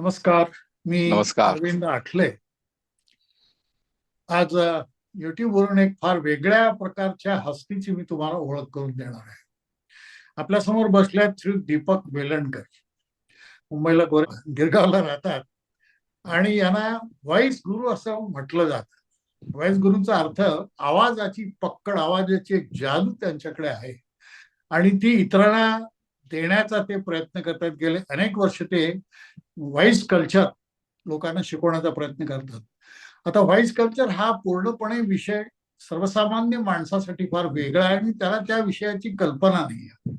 नमस्कार मी नमस्कार. अरविंद आठले. आज युट्यूब वरून एक फार वेगळ्या प्रकारच्या हस्तीची मी तुम्हाला ओळख करून देणार आहे. आपल्यासमोर बसल्यात श्री दीपक वेलणकर. मुंबईला गोरे गिरगावला राहतात आणि यांना वाईस गुरु असं म्हटलं जातं. वाईस गुरुचा अर्थ आवाजाची पक्कड आवाजाची एक जादू त्यांच्याकडे आहे. आणि ती इतरांना देण्याचा ते प्रयत्न करतात. गेले अनेक वर्ष ते व्हाईस कल्चर लोकांना शिकवण्याचा प्रयत्न करतात. आता व्हाईस कल्चर हा पूर्णपणे विषय सर्वसामान्य माणसासाठी फार वेगळा आहे आणि त्याला त्या विषयाची कल्पना नाही आहे.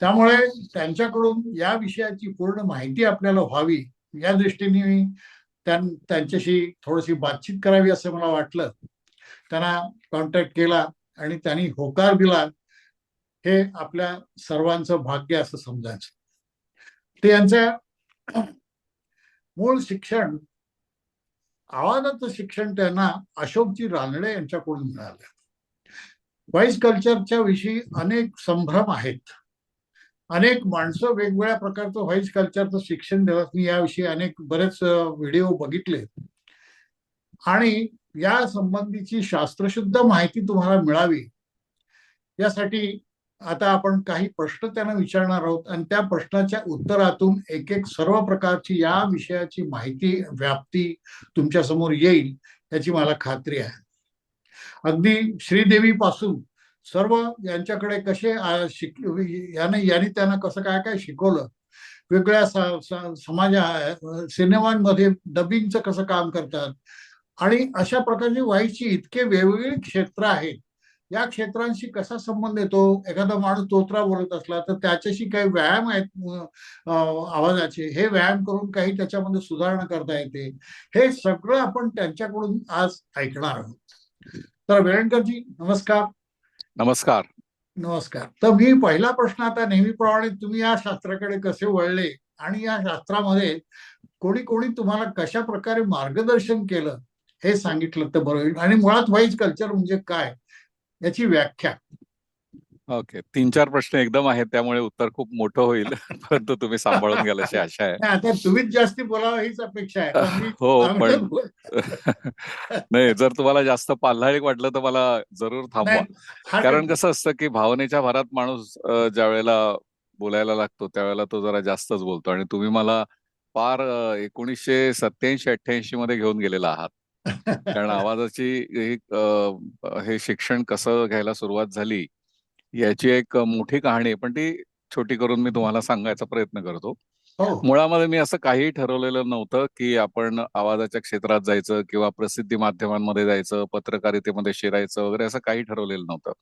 त्यामुळे त्यांच्याकडून या विषयाची पूर्ण माहिती आपल्याला व्हावी या दृष्टीने मी त्यां- त्यांच्याशी थोडीशी बातचीत करावी असं मला वाटलं. त्यांना कॉन्टॅक्ट केला आणि त्यांनी होकार दिला. हे आपल्या सर्वांचं भाग्य असं समजायचं. ते यांचं मूळ शिक्षण आवाजाचं शिक्षण त्यांना अशोकजी रानडे यांच्याकडून मिळालं. व्हाईस कल्चरच्या विषयी अनेक संभ्रम आहेत. अनेक माणसं वेगवेगळ्या प्रकारचं व्हाईस कल्चरचं शिक्षण देतात. मी याविषयी अनेक बरेच व्हिडिओ बघितले. आणि या संबंधीची शास्त्रशुद्ध माहिती तुम्हाला मिळावी. यासाठी आता आपण काही प्रश्न त्यांना विचारणार आहोत आणि त्या प्रश्नाच्या उत्तरातून एक एक सर्व प्रकारची या विषयाची माहिती व्याप्ती तुमच्यासमोर येईल याची मला खात्री आहे. अगदी श्रीदेवी पासून सर्व यांच्याकडे कसे शिक याने यांनी त्यांना कसं काय काय शिकवलं? वेगळ्या समाजा सिनेमांमध्ये डबिंगचं कसं काम करतात? आणि अशा प्रकारची व्हायची इतके वेगवेगळे क्षेत्र आहेत या क्षेत्रांशी कसा संबंध येतो? एखादा माणूस तोत्रा बोलत असला तर त्याच्याशी काही व्यायाम आहेत आवाजाचे. हे व्यायाम करून काही त्याच्यामध्ये सुधारणा करता येते. हे सगळं आपण त्यांच्याकडून आज ऐकणार आहोत. तर वेळणकरजी नमस्कार. नमस्कार. नमस्कार. तर मी पहिला प्रश्न आता नेहमीप्रमाणे तुम्ही या शास्त्राकडे कसे वळले आणि या शास्त्रामध्ये कोणी कोणी तुम्हाला कशा प्रकारे मार्गदर्शन केलं हे सांगितलं तर बरं होईल. आणि मुळात व्हाईस कल्चर म्हणजे काय? याची व्याख्या. ओके. तीन चार प्रश्न एकदम आहेत त्यामुळे उत्तर खूप मोठं होईल परंतु तुम्ही सांभाळून घ्याल अशी आशा आहे. आता तुम्हीच जास्ती बोलावं हीच अपेक्षा आहे. हो पण नाही जर तुम्हाला जास्त पाल्हाळिक वाटलं तर मला जरूर थांबवा. कारण कसं असतं की भावनेच्या भरात माणूस ज्या वेळेला बोलायला लागतो त्यावेळेला तो जरा जास्तच बोलतो. आणि तुम्ही मला पार एकोणीसशे सत्याऐंशी अठ्ठ्याऐंशी मध्ये घेऊन गेलेला आहात. कारण आवाजाची हे शिक्षण कसं घ्यायला सुरुवात झाली याची एक मोठी कहाणी पण ती छोटी करून मी तुम्हाला सांगायचा प्रयत्न करतो. हो. मुळामध्ये मी असं काही ठरवलेलं नव्हतं की आपण आवाजाच्या क्षेत्रात जायचं किंवा प्रसिद्धी माध्यमांमध्ये जायचं पत्रकारितेमध्ये शिरायचं वगैरे असं काही ठरवलेलं नव्हतं.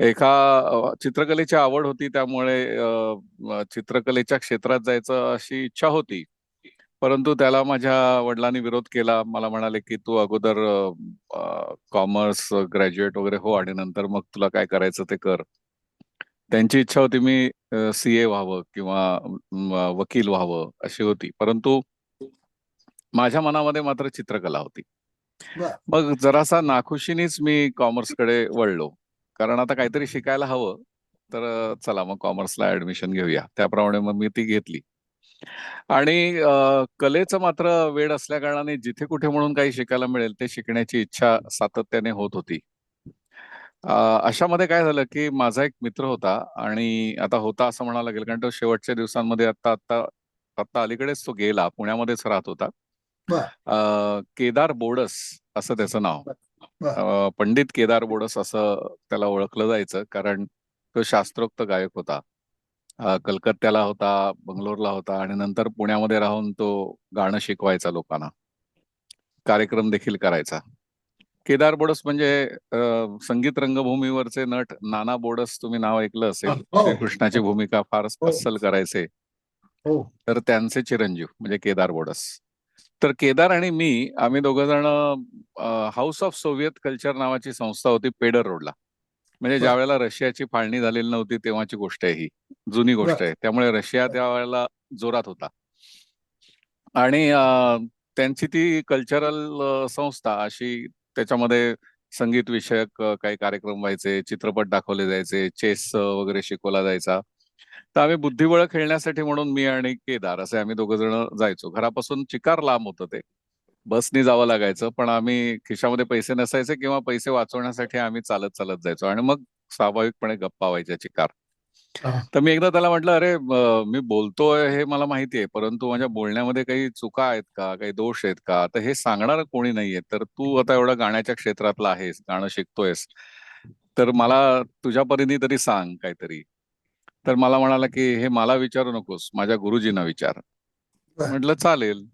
एका चित्रकलेची आवड होती त्यामुळे चित्रकलेच्या क्षेत्रात जायचं अशी इच्छा होती. परंतु त्याला माझ्या वडिलांनी विरोध केला. मला म्हणाले की तू अगोदर कॉमर्स ग्रॅज्युएट वगैरे हो आणि नंतर मग तुला काय करायचं ते कर. त्यांची इच्छा होती मी सी ए व्हावं किंवा वकील व्हावं अशी होती. परंतु माझ्या मनामध्ये मात्र चित्रकला होती. मग जरासा नाखुशीनेच मी कॉमर्सकडे वळलो. कारण आता काहीतरी शिकायला हवं. तर चला मग कॉमर्सला ऍडमिशन घेऊया. त्याप्रमाणे मग मी ती घेतली. आणि कलेचं मात्र वेळ असल्या कारणाने जिथे कुठे म्हणून काही शिकायला मिळेल ते शिकण्याची इच्छा सातत्याने होत होती. अशामध्ये काय झालं की माझा एक मित्र होता आणि आता होता असं म्हणायला लागेल कारण तो शेवटच्या दिवसांमध्ये आता आता आता अलीकडेच तो गेला पुण्यामध्येच राहत होता. अ, केदार बोडस असं त्याचं नाव. पंडित केदार बोडस असं त्याला ओळखलं जायचं कारण तो शास्त्रोक्त गायक होता. कलकत्त्याला होता बंगलोरला होता आणि नंतर पुण्यामध्ये राहून तो गाणं शिकवायचा लोकांना. कार्यक्रम देखील करायचा. केदार बोडस म्हणजे संगीत रंगभूमीवरचे नट नाना बोडस तुम्ही नाव ऐकलं असेल हो. श्रीकृष्णाची भूमिका फार हो. अस्सल करायचे. हो. तर त्यांचे चिरंजीव म्हणजे केदार बोडस. तर केदार आणि मी आम्ही दोघ जण हाऊस ऑफ सोव्हिएत कल्चर नावाची संस्था होती पेडर रोडला. म्हणजे. ज्या वेळेला रशियाची फाळणी झालेली नव्हती तेव्हाची गोष्ट आहे ही. जुनी गोष्ट. आहे. त्यामुळे रशिया त्या वेळेला जोरात होता. आणि त्यांची ती कल्चरल संस्था अशी त्याच्यामध्ये संगीत विषयक काही कार्यक्रम व्हायचे चित्रपट दाखवले जायचे चेस वगैरे शिकवला जायचा. तर आम्ही बुद्धिबळ खेळण्यासाठी म्हणून मी आणि केदार असे आम्ही दोघ जण जायचो. घरापासून चिकार लांब होतं ते. बसनी जावं लागायचं पण आम्ही खिशामध्ये पैसे नसायचे किंवा पैसे वाचवण्यासाठी आम्ही चालत चालत जायचो आणि मग स्वाभाविकपणे गप्पा व्हायच्या चिकार. हा. तर मी एकदा त्याला म्हटलं अरे मी बोलतोय हे मला माहिती आहे परंतु माझ्या बोलण्यामध्ये काही चुका आहेत का? काही दोष आहेत का? तर हे सांगणार कोणी नाहीये. तर तू आता एवढा गाण्याच्या क्षेत्रातला आहेस गाणं शिकतोयस. तर मला तुझ्या परीने तरी सांग काहीतरी. तर मला म्हणाला की हे मला विचारू नकोस माझ्या गुरुजींना विचार. म्हटलं चालेल.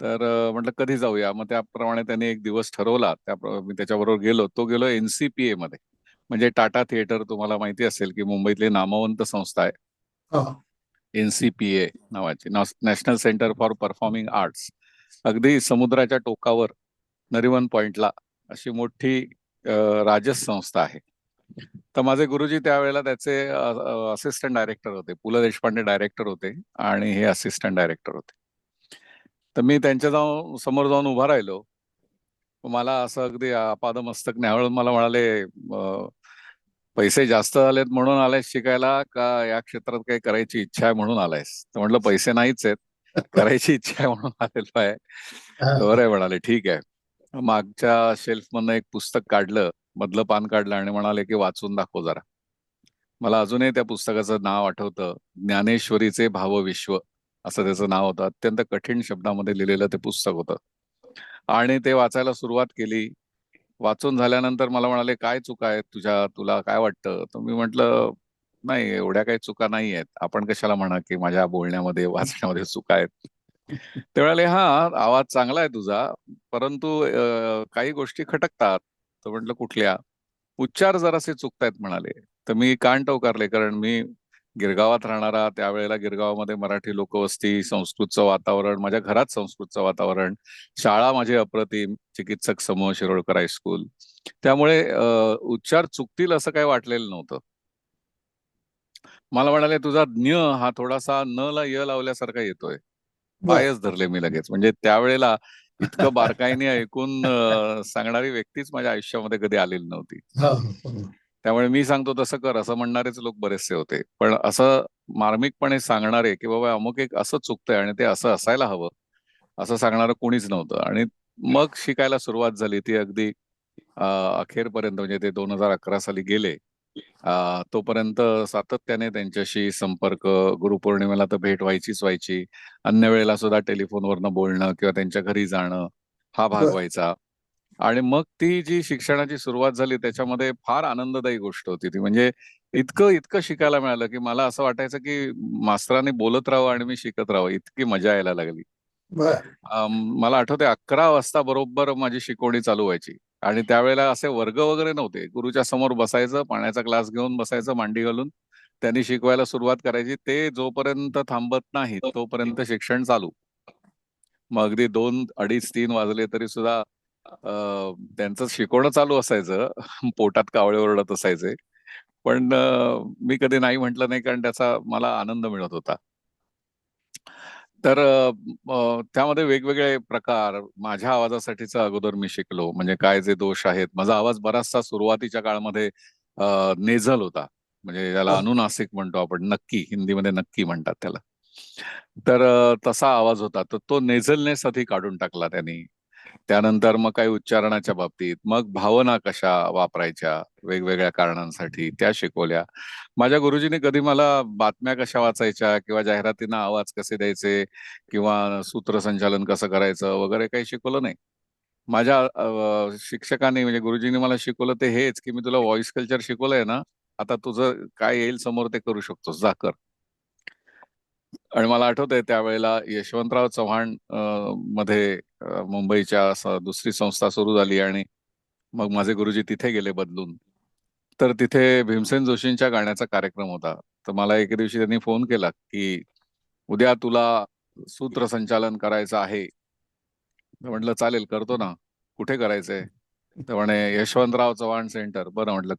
तर म्हटलं कधी जाऊया? मग त्याप्रमाणे त्यांनी एक दिवस ठरवला. त्या मी त्याच्याबरोबर गेलो. तो गेलो एनसीपीए मध्ये. म्हणजे टाटा थिएटर तुम्हाला माहिती असेल की मुंबईतली नामवंत संस्था आहे. हा. एनसीपीए नावाची. National centre for performing arts. अगदी समुद्राच्या टोकावर नरिमन पॉइंटला अशी मोठी राजस संस्था आहे. तर माझे गुरुजी त्यावेळेला त्याचे असिस्टंट डायरेक्टर होते. पु ल देशपांडे डायरेक्टर होते आणि हे असिस्टंट डायरेक्टर होते. तर मी त्यांच्या जाऊन समोर जाऊन उभा राहिलो. मला असं अगदी आपादमस्तक न्यावळून मला म्हणाले पैसे जास्त झालेत म्हणून आलायस शिकायला का या क्षेत्रात काही करायची इच्छा आहे म्हणून आलायस? तर म्हटलं पैसे नाहीच आहेत. करायची इच्छा आहे म्हणून आलेलो आहे. बरं आहे म्हणाले ठीक आहे. मागच्या शेल्फ मधनं एक पुस्तक काढलं मधलं पान काढलं आणि म्हणाले की वाचून दाखव जरा. मला अजूनही त्या पुस्तकाचं नाव आठवतं ज्ञानेश्वरीचे भावविश्व. असं त्याचं नाव होतं. अत्यंत कठीण शब्दामध्ये लिहिलेलं ते पुस्तक होतं. आणि ते वाचायला सुरुवात केली. वाचून झाल्यानंतर मला म्हणाले काय चुका आहेत तुझ्या? तुला काय वाटतं? तर मी म्हंटल नाही एवढ्या काही चुका नाही आहेत. आपण कशाला म्हणा की माझ्या बोलण्यामध्ये वाचण्यामध्ये चुका आहेत. ते म्हणाले हा आवाज चांगला आहे तुझा परंतु काही गोष्टी खटकतात. तर म्हटलं कुठल्या? उच्चार जरासे चुकतायत म्हणाले. तर मी कान टवकारले कारण मी गिरगावात राहणारा त्यावेळेला गिरगावामध्ये मराठी लोकवस्ती संस्कृतचं वातावरण माझ्या घरात संस्कृतचं वातावरण शाळा माझी अप्रतिम चिकित्सक समूह शिरोळकर हायस्कूल त्यामुळे उच्चार चुकतील असं काही वाटलेलं नव्हतं. मला म्हणाले तुझा ज्ञ हा थोडासा न ला य लावल्यासारखा येतोय. पायच धरले मी लगेच. म्हणजे त्यावेळेला इतकं बारकाईने ऐकून सांगणारी व्यक्तीच माझ्या आयुष्यामध्ये कधी आलेली नव्हती. हा, हा. त्यामुळे मी सांगतो तसं कर असं म्हणणारेच लोक बरेचसे होते. पण असं मार्मिकपणे सांगणारे की बाबा अमुक एक असं चुकतंय आणि ते असं असायला हवं असं सांगणारं कोणीच नव्हतं. आणि मग शिकायला सुरुवात झाली. ती अगदी अखेरपर्यंत म्हणजे ते दोन हजार अकरा साली गेले. तोपर्यंत सातत्याने त्यांच्याशी संपर्क गुरुपौर्णिमेला तर भेट व्हायचीच व्हायची. अन्य वेळेला सुद्धा टेलिफोनवरनं बोलणं किंवा त्यांच्या घरी जाणं हा भाग. व्हायचा. आणि मग ती जी शिक्षणाची सुरुवात झाली त्याच्यामध्ये फार आनंददायी गोष्ट होती ती. म्हणजे इतकं इतकं शिकायला मिळालं की मला असं वाटायचं की मास्तरांनी बोलत राहावं आणि मी शिकत राहावं. इतकी मजा यायला लागली. मला आठवते अकरा वाजता बरोबर माझी शिकवणी चालू व्हायची. आणि त्यावेळेला असे वर्ग वगैरे नव्हते. गुरुच्या समोर बसायचं पाण्याचा ग्लास घेऊन बसायचं मांडी घालून. त्यांनी शिकवायला सुरुवात करायची. ते जोपर्यंत थांबत नाही तोपर्यंत शिक्षण चालू. मग अगदी दोन अडीच तीन वाजले तरी सुद्धा त्यांचं शिकवणं चालू असायचं. पोटात कावळे ओरडत असायचे. पण मी कधी नाही म्हटलं नाही कारण त्याचा मला आनंद मिळत होता. तर त्यामध्ये वेगवेगळे प्रकार माझ्या आवाजासाठीचा अगोदर मी शिकलो. म्हणजे काय जे दोष आहेत. माझा आवाज बराचसा सुरुवातीच्या काळामध्ये नेझल होता. म्हणजे त्याला हा. अनुनासिक म्हणतो आपण. नक्की. हिंदीमध्ये नक्की म्हणतात त्याला. तर तसा आवाज होता. तर तो नेझलनेस आधी काढून टाकला त्यांनी. त्यानंतर मग काही उच्चारणाच्या बाबतीत मग भावना कशा वापरायच्या वेगवेगळ्या कारणांसाठी त्या शिकवल्या. माझ्या गुरुजींनी कधी मला बातम्या कशा वाचायच्या किंवा जाहिरातींना आवाज कसे द्यायचे किंवा सूत्रसंचालन कसं करायचं वगैरे काही शिकवलं नाही. माझ्या शिक्षकांनी म्हणजे गुरुजींनी मला शिकवलं ते हेच की मी तुला व्हॉइस कल्चर शिकवलंय ना आता तुझं काय येईल समोर ते करू शकतोस जा कर. आणि मला आठवतंय त्यावेळेला यशवंतराव चव्हाणमध्ये मुंबईच्या दुसरी संस्था सुरू झाली आणि मग माझे गुरुजी तिथे गेले बदलून. तर तिथे भीमसेन जोशींच्या गाण्याचा कार्यक्रम होता. तर मला एके दिवशी त्यांनी फोन केला की उद्या तुला सूत्रसंचालन करायचं आहे. तर म्हटलं चालेल करतो ना. कुठे करायचंय? तर म्हणे यशवंतराव चव्हाण सेंटर. बरं म्हटलं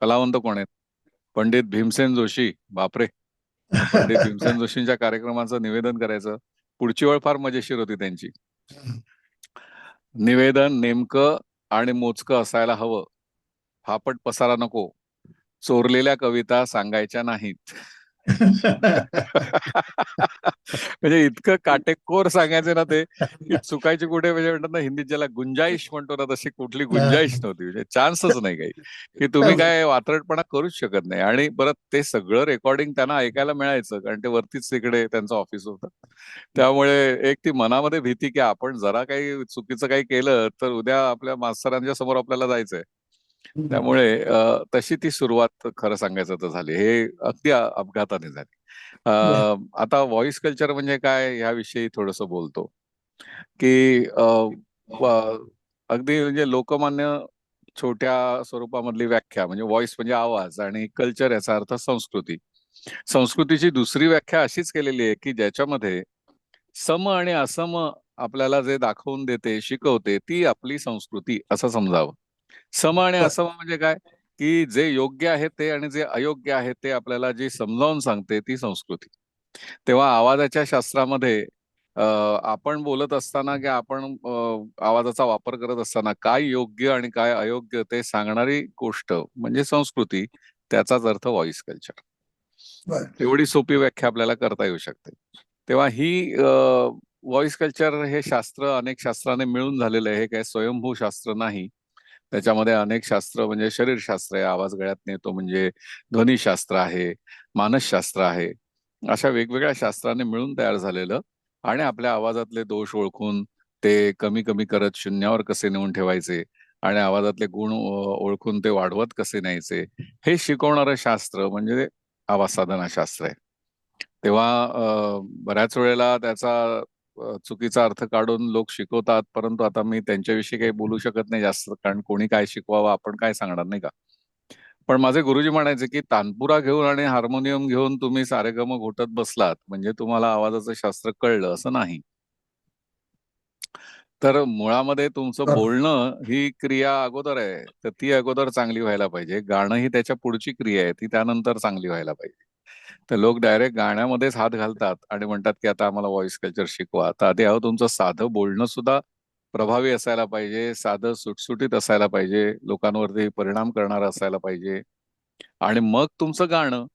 कलावंत कोण आहेत? पंडित भीमसेन जोशी. बापरे. पंडित भीमसेन जोशींच्या कार्यक्रमाचं निवेदन करायचं. पुढची वेळ फार मजेशीर होती त्यांची. निवेदन नेमकं आणि मोजकं असायला हवं. फापट पसारा नको. चोरलेल्या कविता सांगायच्या नाहीत. म्हणजे इतकं काटेकोर सांगायचं ना ते चुकायची कुठे म्हणजे म्हणतात ना हिंदीत ज्याला गुंजाईश म्हणतो ना तशी कुठली गुंजाईश नव्हती. म्हणजे चान्सच नाही काही. की तुम्ही काय वात्रटपणा करूच शकत नाही. आणि परत ते सगळं रेकॉर्डिंग त्यांना ऐकायला मिळायचं कारण ते वरतीच तिकडे त्यांचं ऑफिस होतं. त्यामुळे एक ती मनामध्ये भीती की आपण जरा काही चुकीचं काही केलं तर उद्या आपल्या मास्तरांच्या समोर आपल्याला जायचंय. त्यामुळे तशी ती सुरुवात खरं सांगायचं तर झाली. हे अगदी अपघाताने झाली. आता व्हॉइस कल्चर म्हणजे काय ह्याविषयी थोडस बोलतो. की अगदी म्हणजे लोकमान्य छोट्या स्वरूपामधली व्याख्या म्हणजे व्हॉइस म्हणजे आवाज आणि कल्चर याचा अर्थ संस्कृती. संस्कृतीची दुसरी व्याख्या अशीच केलेली आहे की ज्याच्यामध्ये सम आणि असम आपल्याला जे दाखवून देते शिकवते ती आपली संस्कृती असं समजावं. सम आणि. असम म्हणजे काय? की जे योग्य आहे ते आणि जे अयोग्य आहे ते आपल्याला जी समजावून सांगते ती संस्कृती. तेव्हा आवाजाच्या शास्त्रामध्ये आपण बोलत असताना की आपण आवाजाचा वापर करत असताना काय योग्य आणि काय अयोग्य ते सांगणारी गोष्ट म्हणजे संस्कृती त्याचाच अर्थ व्हॉइस कल्चर. एवढी सोपी व्याख्या आपल्याला करता येऊ शकते. तेव्हा ही व्हॉइस कल्चर हे शास्त्र अनेक शास्त्राने मिळून झालेलं आहे. हे काय स्वयंभू शास्त्र नाही. त्याच्यामध्ये अनेक शास्त्र म्हणजे शरीरशास्त्र आहे आवाज गळ्यात नेतो म्हणजे ध्वनीशास्त्र आहे मानसशास्त्र आहे अशा वेगवेगळ्या शास्त्राने मिळून तयार झालेलं आणि आपल्या आवाजातले दोष ओळखून ते कमी कमी करत शून्यावर कसे नेऊन ठेवायचे आणि आवाजातले गुण ओळखून ते वाढवत कसे न्यायचे हे शिकवणारं शास्त्र म्हणजे आवाज साधना शास्त्र आहे. तेव्हा बऱ्याच वेळेला त्याचा चुकीचा अर्थ काढून लोक शिकवतात परंतु आता मी त्यांच्याविषयी काही बोलू शकत नाही जास्त कारण कोणी काय शिकवावं आपण काय सांगणार नाही का? पण माझे गुरुजी म्हणायचे की तानपुरा घेऊन आणि हार्मोनियम घेऊन तुम्ही सारेगम घोटत बसलात म्हणजे तुम्हाला आवाजाचं शास्त्र कळलं असं नाही. तर मुळामध्ये तुमचं. बोलणं ही क्रिया अगोदर आहे तर ती अगोदर चांगली व्हायला पाहिजे. गाणं ही त्याच्या पुढची क्रिया आहे ती त्यानंतर चांगली व्हायला पाहिजे. तर लोक डायरेक्ट गाण्यामध्येच हात घालतात आणि म्हणतात की आता आम्हाला व्हॉइस कल्चर शिकवा. तर आधी अहो तुमचं साधं बोलणं सुद्धा प्रभावी असायला पाहिजे साधं सुटसुटीत असायला पाहिजे लोकांवरती परिणाम करणारं असायला पाहिजे. आणि मग तुमचं गाणं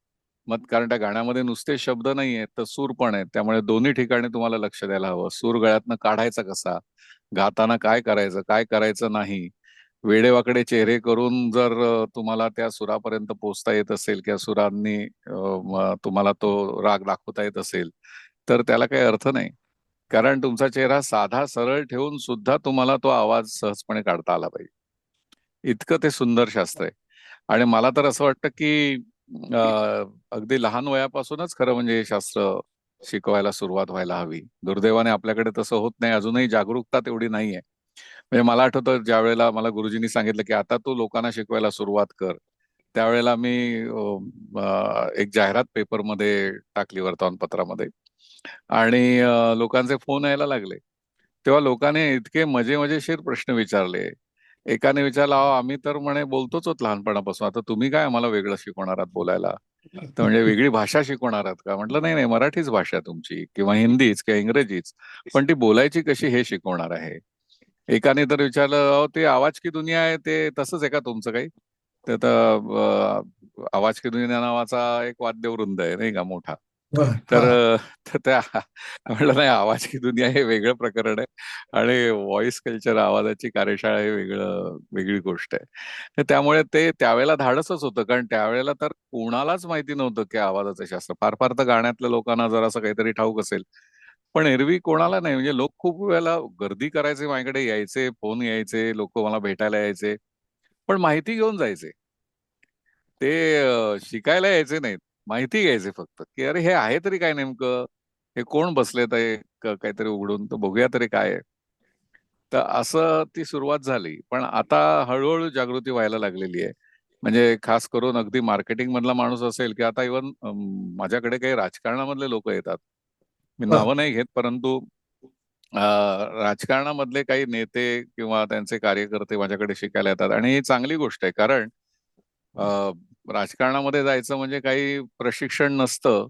मग कारण त्या गाण्यामध्ये नुसते शब्द नाही आहेत तर सूर पण आहेत. त्यामुळे दोन्ही ठिकाणी तुम्हाला लक्ष द्यायला हवं. सूर गळ्यातनं काढायचा कसा? गाताना काय करायचं काय करायचं नाही? वेडेवाकडे चेहरे करून जर तुम्हाला त्या सुरापर्यंत पोहोचता येत असेल किंवा सुरांनी तुम्हाला तो राग दाखवता येत असेल तर त्याला काही अर्थ नाही. कारण तुमचा चेहरा साधा सरळ ठेवून सुद्धा तुम्हाला तो आवाज सहजपणे काढता आला पाहिजे. इतकं ते सुंदर शास्त्र आहे. आणि मला तर असं वाटतं की अगदी लहान वयापासूनच खरं म्हणजे हे शास्त्र शिकवायला सुरुवात व्हायला हवी. दुर्दैवाने आपल्याकडे तसं होत नाही. अजूनही जागरूकता तेवढी नाहीये. म्हणजे मला आठवतं ज्या वेळेला मला गुरुजींनी सांगितलं की आता तू लोकांना शिकवायला सुरुवात कर. त्यावेळेला मी एक जाहिरात पेपरमध्ये टाकली वर्तमानपत्रामध्ये. आणि लोकांचे फोन यायला लागले. तेव्हा लोकांनी इतके मजे मजेशीर प्रश्न विचारले. एकाने विचारला अहो आम्ही तर म्हणे बोलतोच लहानपणापासून. आता तुम्ही काय आम्हाला वेगळं शिकवणार आहात बोलायला? तर म्हणजे वेगळी भाषा शिकवणार आहात का? म्हटलं नाही नाही मराठीच भाषा तुमची किंवा हिंदीच किंवा इंग्रजीच. पण ती बोलायची कशी हे शिकवणार आहे? एकाने तर विचारलं अहो ते आवाज की दुनिया आहे? ते तसंच आहे का तुमचं काही? तर आता, अ, आवाज की दुनिया नावाचा एक वाद्यवृंद आहे नाही का मोठा. तर तर त्या म्हटलं नाही आवाज की दुनिया हे वेगळं प्रकरण आहे आणि व्हॉइस कल्चर आवाजाची कार्यशाळा हे वेगळं वेगळी गोष्ट आहे. तर त्यामुळे ते त्यावेळेला धाडसच होतं कारण त्यावेळेला तर कोणालाच माहिती नव्हतं की आवाजाचं शास्त्र. फार फार तर गाण्यातल्या लोकांना जर असं काहीतरी ठाऊक असेल. पण एरवी कोणाला नाही. म्हणजे लोक खूप वेळेला गर्दी करायचे माझ्याकडे यायचे फोन यायचे लोक मला भेटायला यायचे. पण माहिती घेऊन जायचे. ते शिकायला यायचे नाहीत. माहिती घ्यायचे फक्त की अरे हे आहे तरी काय नेमकं? हे कोण बसलेत आहे? काहीतरी उघडून तर बघूया तरी काय तर असं ती सुरुवात झाली. पण आता हळूहळू जागृती व्हायला लागलेली आहे. म्हणजे खास करून अगदी मार्केटिंग मधला माणूस असेल की आता इव्हन माझ्याकडे काही राजकारणामधले लोक येतात. मी. नावं नाही घेत परंतु राजकारणामधले काही नेते किंवा त्यांचे कार्यकर्ते माझ्याकडे शिकायला येतात. आणि ही चांगली गोष्ट आहे कारण राजकारणामध्ये जायचं म्हणजे काही प्रशिक्षण नसतं.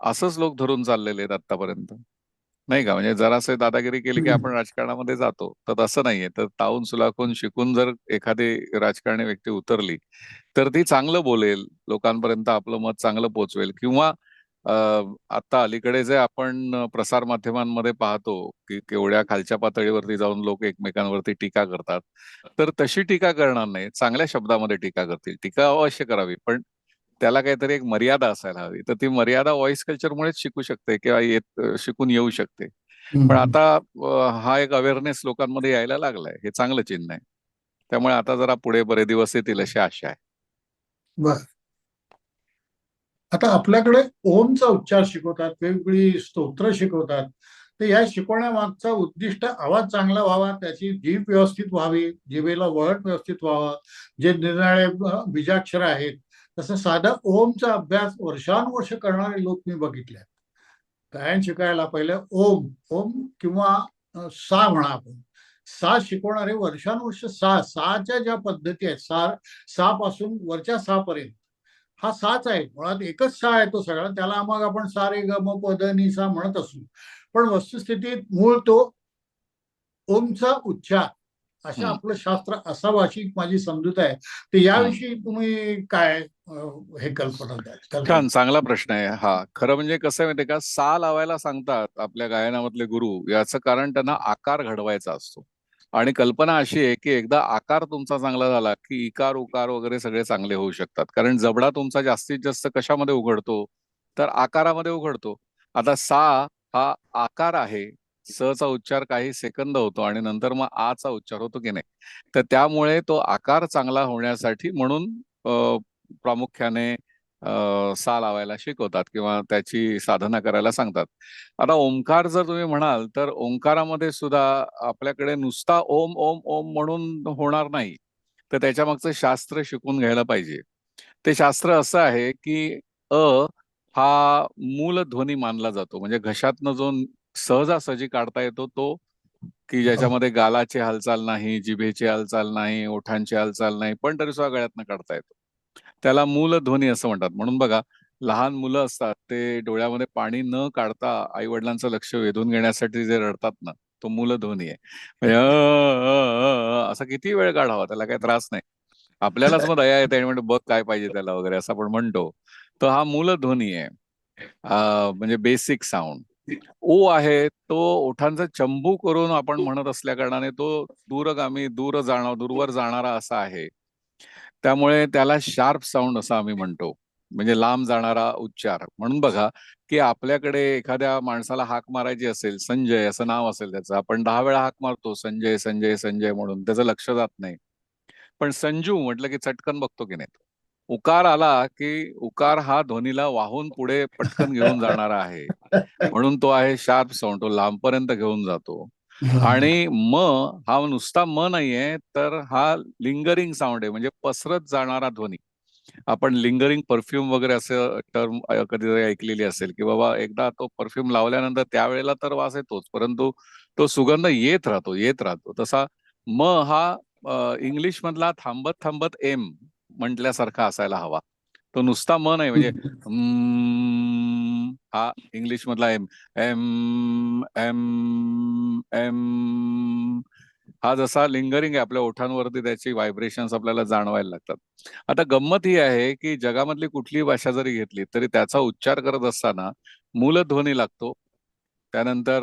असंच लोक धरून चाललेले आहेत आतापर्यंत नाही का? म्हणजे जरासे दादागिरी केली की. आपण राजकारणामध्ये जातो. तर तसं नाहीये. तर तावून सुलाखून शिकून जर एखादी राजकारणी व्यक्ती उतरली तर ती चांगलं बोलेल. लोकांपर्यंत आपलं मत चांगलं पोचवेल. किंवा आता अलीकडे जे आपण प्रसार माध्यमांमध्ये पाहतो की केवढ्या खालच्या पातळीवरती जाऊन लोक एकमेकांवरती टीका करतात तर तशी टीका करणार नाही. चांगल्या शब्दामध्ये टीका करतील. टीका अवश्य करावी पण त्याला काहीतरी एक मर्यादा असायला हवी. तर ती मर्यादा व्हॉइस कल्चरमुळेच शिकू शकते किंवा येत शिकून येऊ शकते. पण आता हा एक अवेअरनेस लोकांमध्ये यायला लागलाय. हे चांगलं चिन्ह आहे. त्यामुळे आता जरा पुढे बरे दिवस येतील अशी आशा आहे. बर. आता आपल्याकडे ओमचा उच्चार शिकवतात वेगवेगळी स्तोत्र शिकवतात. तर या शिकवण्यामागचा उद्दिष्ट आवाज चांगला व्हावा त्याची जीभ व्यवस्थित व्हावी जिभेला वळण व्यवस्थित व्हावं जे निरनिराळे बीजाक्षर आहेत. तसं साधा ओमचा अभ्यास वर्षानुवर्ष करणारे लोक मी बघितले. गायन शिकायला पहिले? ओम ओम किंवा सा म्हणा आपण. सा शिकवणारे वर्षानुवर्ष सा साच्या ज्या पद्धती आहेत सा सा पासून वरच्या सा पर्यंत हा साच आहे. मुळात एकच सा आहे तो सगळा. त्याला मग आपण सा रे ग म प द नि सा म्हणत असू. पण वस्तुस्थितीत मूळ तो ओमचा उच्चार असं. आपलं शास्त्र असावं अशी माझी समजूत आहे. तर याविषयी तुम्ही काय हे कल्पना छान चांगला प्रश्न आहे. हा खरं म्हणजे कसं आहे माहितीये का? सा लावायला सांगतात आपल्या गायनामधले गुरु. याचं कारण त्यांना आकार घडवायचा असतो. आणि कल्पना अशी आहे की एकदा आकार तुमचा चांगला झाला की इकार उकार वगैरे सगळे चांगले होऊ शकतात. कारण जबडा तुमचा जास्तीत जास्त कशामध्ये उघडतो? तर आकारामध्ये उघडतो. आता सा हा आकार आहे. स चा उच्चार काही सेकंद होतो आणि नंतर मग आ चा उच्चार होतो की नाही? तर त्यामुळे तो आकार चांगला होण्यासाठी म्हणून प्रामुख्याने सा लावायला शिकवतात किंवा त्याची साधना करायला सांगतात. आता ओंकार जर तुम्ही म्हणाल तर ओंकारामध्ये सुद्धा आपल्याकडे नुसता ओम ओम ओम म्हणून होणार नाही. तर त्याच्या मागचं शास्त्र शिकून घ्यायला पाहिजे. ते शास्त्र असं आहे की अ हा मूल ध्वनी मानला जातो. म्हणजे घशातनं जो सहजासहजी काढता येतो तो की ज्याच्यामध्ये गालाची हालचाल नाही जिभेची हालचाल नाही ओठांची हालचाल नाही पण तरी सुद्धा गळ्यातनं काढता येतो. त्याला मूलध्वनी असं म्हणतात. म्हणून बघा लहान मुलं असतात ते डोळ्यामध्ये पाणी न काढता आई वडिलांचं लक्ष वेधून घेण्यासाठी जे रडतात ना तो मूलध्वनी आहे. म्हणजे असा किती वेळ काढावा त्याला काही त्रास नाही. आपल्यालाच मग दया येते आणि म्हणतो बघ काय पाहिजे त्याला वगैरे असं आपण म्हणतो. तर हा मूलध्वनी आहे. म्हणजे बेसिक साऊंड. ओ आहे तो ओठांचा चंबू करून आपण म्हणत असल्या कारणाने तो दूरगामी दूर जाणार दूरवर जाणारा असा आहे. त्यामुळे त्याला शार्प साऊंड असं आम्ही म्हणतो. म्हणजे लांब जाणारा उच्चार. म्हणून बघा की आपल्याकडे एखाद्या माणसाला हाक मारायची असेल संजय असं नाव असेल त्याचं. आपण दहा वेळा हाक मारतो संजय संजय संजय म्हणून. त्याचं लक्ष जात नाही. पण संजू म्हटलं की चटकन बघतो की नाही. उकार आला की उकार हा ध्वनीला वाहून पुढे पटकन घेऊन जाणारा आहे. म्हणून तो आहे शार्प साऊंड. तो लांबपर्यंत घेऊन जातो. आणि म हा नुसता म नाहीये तर हा लिंगरिंग साऊंड आहे म्हणजे पसरत जाणारा ध्वनी. आपण लिंगरिंग परफ्यूम वगैरे असं टर्म कधीतरी ऐकलेली असेल की बाबा एकदा तो परफ्यूम लावल्यानंतर त्यावेळेला तर वास येतोच परंतु तो सुगंध येत राहतो येत राहतो. तसा म हा इंग्लिश मधला थांबत थांबत एम म्हटल्यासारखा असायला हवा. तो नुसता म नाही म्हणजे हा इंग्लिश मधला एम एम एम एम हा जसा लिंगरिंग आहे आपल्या ओठांवरती त्याची व्हायब्रेशन्स आपल्याला जाणवायला लागतात. आता गंमत ही आहे की जगामधली कुठलीही भाषा जरी घेतली तरी त्याचा उच्चार करत असताना मूलध्वनी लागतो त्यानंतर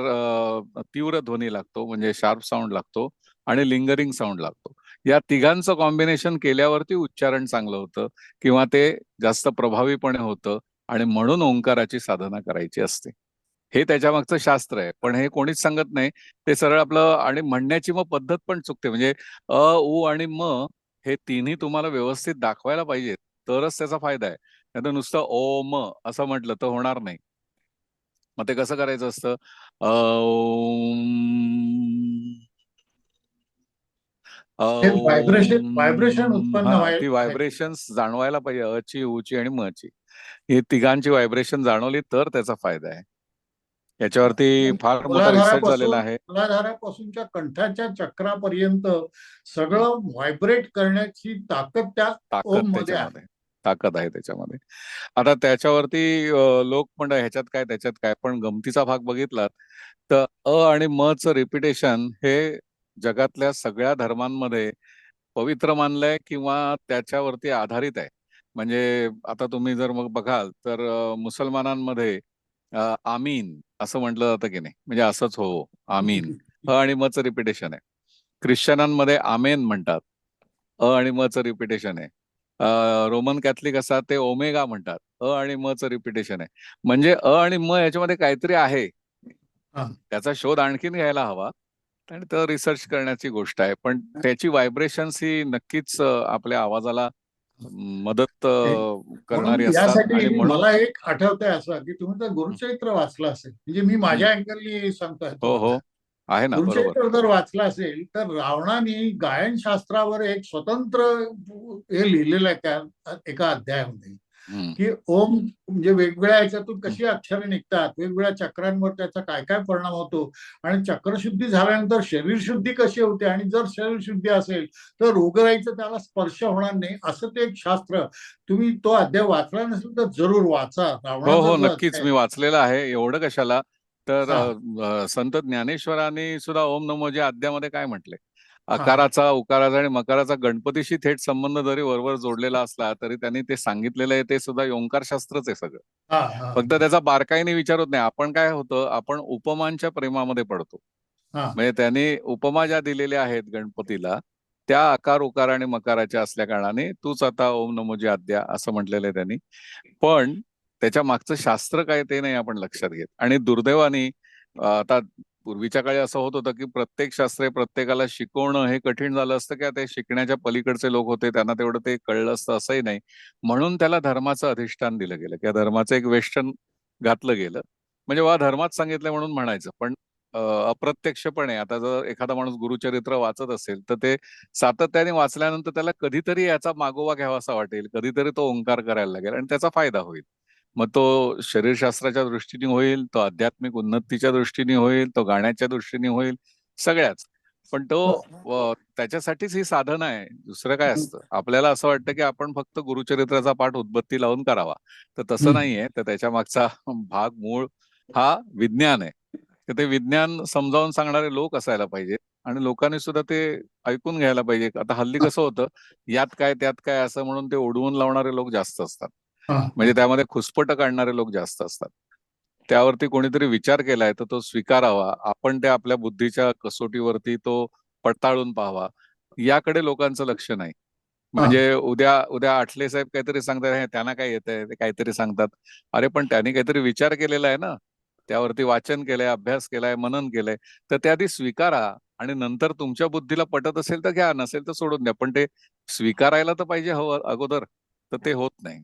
तीव्र ध्वनी लागतो म्हणजे शार्प साऊंड लागतो आणि लिंगरिंग साऊंड लागतो. या तिघांचं कॉम्बिनेशन केल्यावरती उच्चारण चांगलं होतं किंवा ते जास्त प्रभावीपणे होतं आणि म्हणून ओंकाराची साधना करायची असते. हे त्याच्या मागचं शास्त्र आहे. पण हे कोणीच सांगत नाही. ते सरळ आपलं आणि म्हणण्याची मग पद्धत पण चुकते. म्हणजे अ उ आणि म हे तिन्ही तुम्हाला व्यवस्थित दाखवायला पाहिजे तरच त्याचा फायदा आहे. नाही तर नुसतं ओ म असं म्हटलं तर होणार नाही. मग ते कसं करायचं असतं? Vibration vibration. उत्पन्न ती व्हायब्रेशन्स जाणवायला पाहिजे. अची उची आणि मची ही तिघांची व्हायब्रेशन जाणवली तर त्याचा फायदा आहे. याच्यावरती फार मोठा रिसर्च झालेला आहे. मूलाधारापासूनच्या कंठाच्या चक्रापर्यंत सगळं व्हायब्रेट करण्याची ताकद त्या ताकद त्याच्यामध्ये ताकद आहे त्याच्यामध्ये. आता त्याच्यावरती लोक म्हणतात ह्याच्यात काय त्याच्यात काय पण गमतीचा भाग बघितलात तर अ आणि म च रिपिटेशन हे जगातल्या सगळ्या धर्मांमध्ये पवित्र मानलंय किंवा त्याच्यावरती आधारित आहे? म्हणजे आता तुम्ही जर मग बघाल तर मुसलमानांमध्ये आमीन असं म्हटलं जातं की नाही? म्हणजे असंच हो आमीन. अ आणि म च रिपिटेशन आहे. ख्रिश्चनांमध्ये आमेन म्हणतात. अ आणि म च रिपिटेशन आहे. रोमन कॅथलिक असतात ते ओमेगा म्हणतात. अ आणि म च रिपिटेशन आहे. म्हणजे अ आणि म याच्यामध्ये काहीतरी आहे. हा. त्याचा शोध आणखीन घ्यायला हवा आणि तर रिसर्च करण्याची गोष्ट आहे. पण त्याची व्हायब्रेशन्स ही नक्कीच आपल्या आवाजाला मदत करणारी यासाठी मला एक आठवतंय असं की तुम्ही तर गुरुचरित्र वाचलं असेल म्हणजे मी माझ्या अँगलनी सांगतोय. हो. हो. आहे ना गुरुचरित्र जर वाचलं असेल तर रावणाने गायनशास्त्रावर एक स्वतंत्र हे लिहिलेलं आहे त्या एका अध्यायामध्ये. की ओम म्हणजे वेगवेगळ्या ह्याच्यातून कशी अक्षरे निघतात वेगवेगळ्या चक्रांवर त्याचा काय काय परिणाम होतो आणि चक्रशुद्धी झाल्यानंतर शरीर शुद्धी कशी होते आणि जर शरीर शुद्धी असेल तर रोगराईचा त्याला स्पर्श होणार नाही असं ते एक शास्त्र. तुम्ही तो अध्याय वाचला नसेल तर जरूर वाचा हो हो नक्कीच. मी वाचलेलं आहे एवढं कशाला? तर संत ज्ञानेश्वरांनी सुद्धा ओम नमो जे अध्यामध्ये काय म्हटले? अकाराचा उकाराचा आणि मकाराचा गणपतीशी थेट संबंध जरी वरवर जोडलेला असला तरी त्यांनी ते सांगितलेलं आहे ते सुद्धा ओंकार शास्त्रच आहे सगळं. फक्त त्याचा बारकाईने विचार होत नाही. आपण काय होतं आपण उपमांच्या प्रेमामध्ये पडतो. म्हणजे त्यांनी उपमा ज्या दिलेल्या आहेत गणपतीला त्या आकार उकार आणि मकाराच्या असल्या कारणाने तूच आता ओम नमोजी आद्या असं म्हटलेलं आहे त्यांनी. पण त्याच्या मागचं शास्त्र काय ते नाही आपण लक्षात घेत. आणि दुर्दैवाने आता पूर्वीच्या काळी असं होत होतं की प्रत्येक शास्त्रे प्रत्येकाला शिकवणं हे कठीण झालं असतं की ते शिकण्याच्या पलीकडचे लोक होते त्यांना तेवढं ते कळलं असतं असंही नाही. म्हणून त्याला धर्माचं अधिष्ठान दिलं गेलं किंवा धर्माचं एक वेष्टन घातलं गेलं. म्हणजे वा धर्मात सांगितलं म्हणून म्हणायचं पण अप्रत्यक्षपणे आता जर एखादा माणूस गुरुचरित्र वाचत असेल तर ते सातत्याने वाचल्यानंतर त्याला कधीतरी याचा मागोवा घ्यावासा वाटेल कधीतरी तो ओंकार करायला लागेल आणि त्याचा फायदा होईल. मग तो शरीरशास्त्राच्या दृष्टीने होईल तो आध्यात्मिक उन्नतीच्या दृष्टीने होईल तो गाण्याच्या दृष्टीने होईल सगळ्याच. पण तो अ, त्याच्यासाठीच ही साधन आहे. दुसरं काय असतं? आपल्याला असं वाटतं की आपण फक्त गुरुचरित्राचा पाठ उद्बत्ती लावून करावा. तर तसं. नाहीये. तर त्याच्या मागचा भाग मूळ हा विज्ञान आहे. तर ते विज्ञान समजावून सांगणारे लोक असायला पाहिजेत आणि लोकांनी सुद्धा ते ऐकून घ्यायला पाहिजे. आता हल्ली कसं होतं? यात काय त्यात काय असं म्हणून ते ओढवून लावणारे लोक जास्त असतात. हा. म्हणजे त्यामध्ये खुसपट काढणारे लोक जास्त असतात. त्यावरती कोणीतरी विचार केलाय तर तो स्वीकारावा. आपण त्या आपल्या बुद्धीच्या कसोटीवरती तो पडताळून पाहावा. याकडे लोकांचं लक्ष नाही. म्हणजे उद्या उद्या आठले साहेब काहीतरी सांगतात "हे, त्यांना काय येतंय? ते काहीतरी सांगतात. अरे पण त्यांनी काहीतरी विचार केलेला आहे ना. त्यावरती वाचन केलंय अभ्यास केलाय मनन केलंय. तर त्या आधी स्वीकारा आणि नंतर तुमच्या बुद्धीला पटत असेल तर घ्या नसेल तर सोडून द्या. पण ते स्वीकारायला तर पाहिजे हवं अगोदर. तर ते होत नाही.